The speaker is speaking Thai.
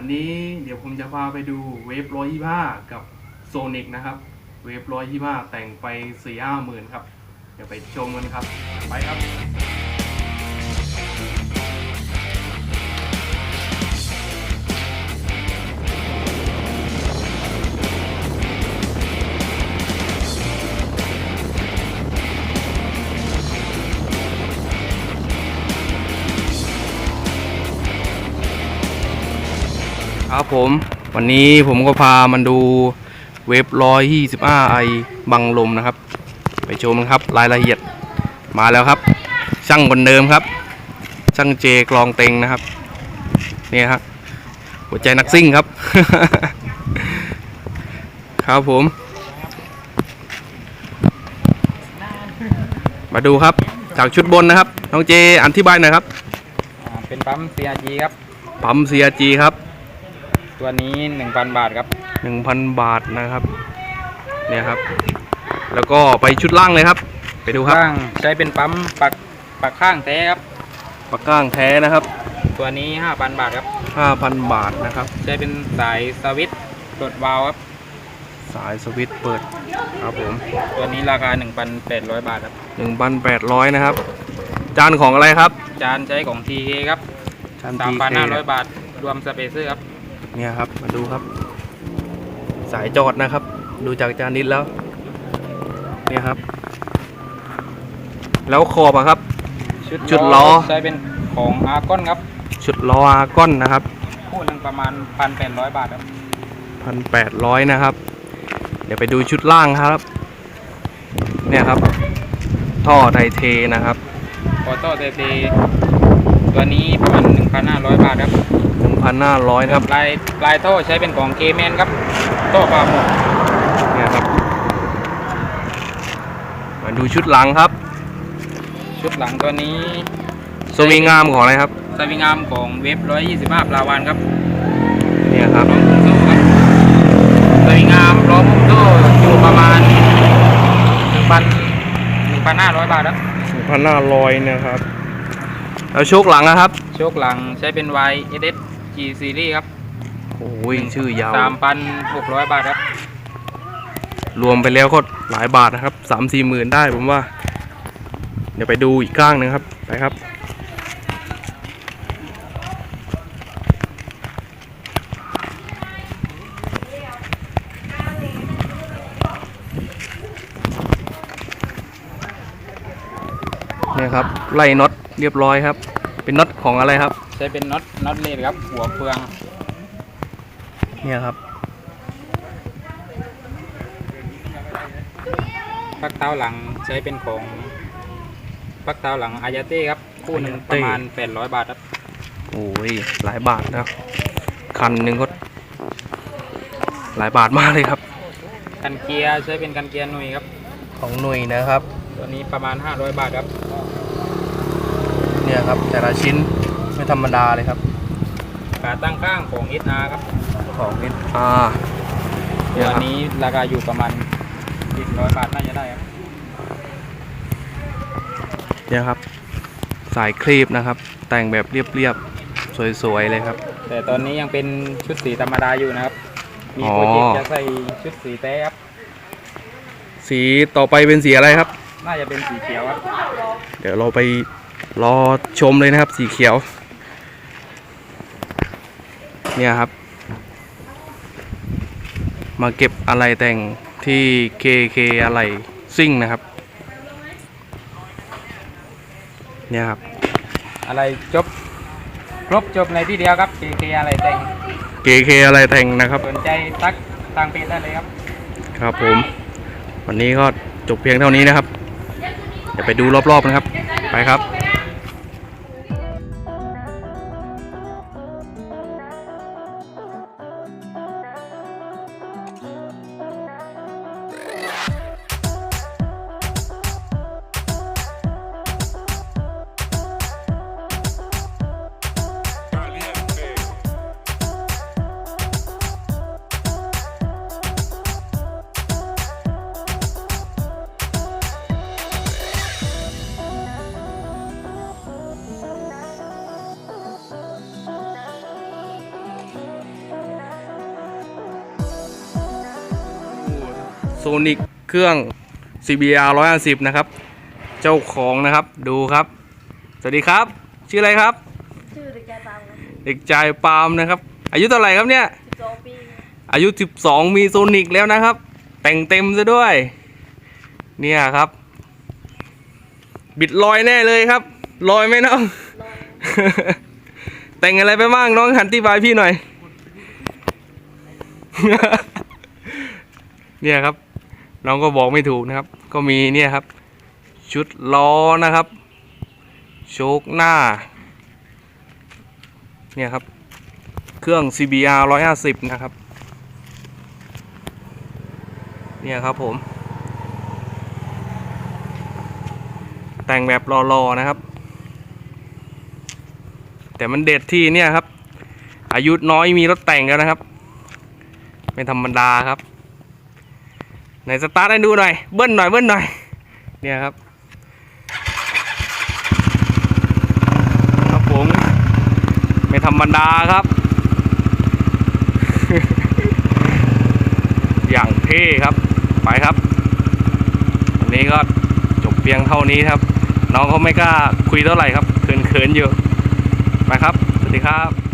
ันนี้เดี๋ยวผมจะพาไปดูเวฟร้อยยี่ห้ากับโซนิกนะครับ เวฟร้อยยี่ห้าแต่งไปสี่ห้าหมื่นครับ เดี๋ยวไปชมกันครับ ไปครับ ครับผมวันนี้ผมก็พามันดูเว็บร้อยยี่สิบห้าไอบังลมนะครับ ไปชมกันครับรายละเอียดมาแล้วครับ ช่างคนเดิมครับ ช่างเจกลองเต็งนะครับเนี่ยครับหัวใจนักซิ่งครับ ครับผม มาดูครับจากชุดบนนะครับน้องเจอธิบายหน่อยครับอ่าเป็นปั๊ม CRG ครับปั๊ม CRG ครับ ตัวนี้1,000บาทครับ1,000บาทนะครับ เนี่ยครับ แล้วก็ไปชุดล่างเลยครับ ไปดูครับข้างใช้เป็นปั๊มปักปักข้างแท้ครับปากก้างแท้นะครับ ตัวนี้5,000บาทครับ5,000บาทนะครับ ใช้เป็นสายสวิตช์กดวาล์วครับ สายสวิตช์เปิดครับผม ตัวนี้ราคา 1,800 บาทครับ 1,800 นะครับ จานของอะไรครับ จานใช้ของ TK ครับ จาน TK 3,500 บาท รวมสเปเซอร์ครับ เนี่ยครับ มาดูครับ สายจอดนะครับ ดูจากจานนิดแล้ว เนี่ยครับ แล้วขอบอะครับชุดล้อ ใช้เป็นของอาร์กอนครับ ชุดล้ออาร์ก้อนนะครับ คู่หนึ่งประมาณ1,800บาทครับพันแปดร้อยนะครับ เดี๋ยวไปดูชุดล่างครับ เนี่ยครับ ท่อไทเทนะครับออโต้เตตัวนี้ประมาณ1,500บาทครับหนึ่งพันห้าร้อยครับ ปลายปลายโต้ใช้เป็นของเคแมนครับ โต้ปลาหมกเนี่ยครับ มาดูชุดหลังครับ ชุดหลังตัวนี้สวิงงามของอะไรครับสวิงามของเว็บ125ปลาวานครับ เนี่ยครับล้อมุมโซ่ครับสวิงามล้อมุมโซ่อยู่ประมาณ1,000 1,500 บาทครับหนึ่งพันห้าร้อยนะครับ แล้วโชคหลังนะครับ โชคหลังใช้เป็น Y SS G Series ครับโอ้ยชื่อยาว 3,600 บาทครับ รวมไปแล้วก็หลายบาทนะครับสามสี่หมื่นได้ผมว่า เดี๋ยวไปดูอีกข้างหนึงครับ ไปครับ เนี่ยครับ ไล่น็อตเรียบร้อยครับ เป็นน็อตของอะไรครับ ใช้เป็นน็อตน็อตเลดครับ หัวเฟือง เนี่ยครับพักเท้าหลังใช้เป็นของพักเท้าหลังอายาเต้ครับคู่หนึ่ง Ayate ประมาณ 800 บาทครับโอ้ยหลายบาทนะครับคันหนึ่งก็หลายบาทมากเลยครับ กันเกียร์ใช้เป็นกันเกียร์หนุ่ยครับของหน่วยนะครับ ตัวนี้ประมาณ 500 บาทครับ เนี่ยครับแต่ละชิ้นไม่ธรรมดาเลยครับขาตั้งข้างของ SR ครับของเอสอาร์เนี่ตัยวครับนี้ราคาอยู่ประมาณ100บาทน่าจะได้ครับเนี่ยครับ สายครีบนะครับ แต่งแบบเรียบๆสวยๆเลยครับ แต่ตอนนี้ยังเป็นชุดสีธรรมดาอยู่นะครับ มีอ๋อโปรเจกต์จะใส่ชุดสีแต้ครับสีต่อไปเป็นสีอะไรครับ น่าจะเป็นสีเขียวครับ เดี๋ยวเราไป รอชมเลยนะครับสีเขียว เนี่ยครับ มาเก็บอะไรแต่งที่ KK อะไรซิ่งนะครับ เนี่ยครับ อะไรจบครบจบในที่เดียวครับ KK อะไรแต่ง KK อะไรแต่งนะครับสนใจทักทางเพจได้เลยครับ ครับผม วันนี้ก็จบเพียงเท่านี้นะครับ เดี๋ยวไปดูรอบๆนะครับ ไปครับ โซนิกเครื่อง CBR 150 นะครับ เจ้าของนะครับดูครับ สวัสดีครับ ชื่ออะไรครับ ชื่อเด็กชายตามนะเด็กชายปาล์มนะครับ อายุเท่าไหร่ครับเนี่ยสิบสองปีอายุ 12 มีโซนิกแล้วนะครับ แต่งเต็มซะด้วย เนี่ยครับ บิดลอยแน่เลยครับ ลอยไหมน้อง ลอยแต่งอะไรไปบ้างน้องหันที่บายพี่หน่อย เนี่ยครับ น้องก็บอกไม่ถูกนะครับ ก็มีเนี่ยครับ ชุดล้อนะครับ โชคหน้า เนี่ยครับ เครื่อง CBR 150 นะครับ เนี่ยครับผม แต่งแบบรอๆนะครับ แต่มันเด็ดที่เนี่ยครับ อายุน้อยมีรถแต่งแล้วนะครับ ไม่ธรรมดาครับ ไหนสตาร์ทให้ดูหน่อย เบิ้ลหน่อยเบิ้ลหน่อย เนี่ยครับ ครับผม ไม่ธรรมดาครับ อย่างเท่ครับ ไปครับวันนี้ก็จบเพียงเท่านี้ครับ น้องเขาไม่กล้าคุยเท่าไหร่ครับเขินๆอยู่ ไปครับ สวัสดีครับ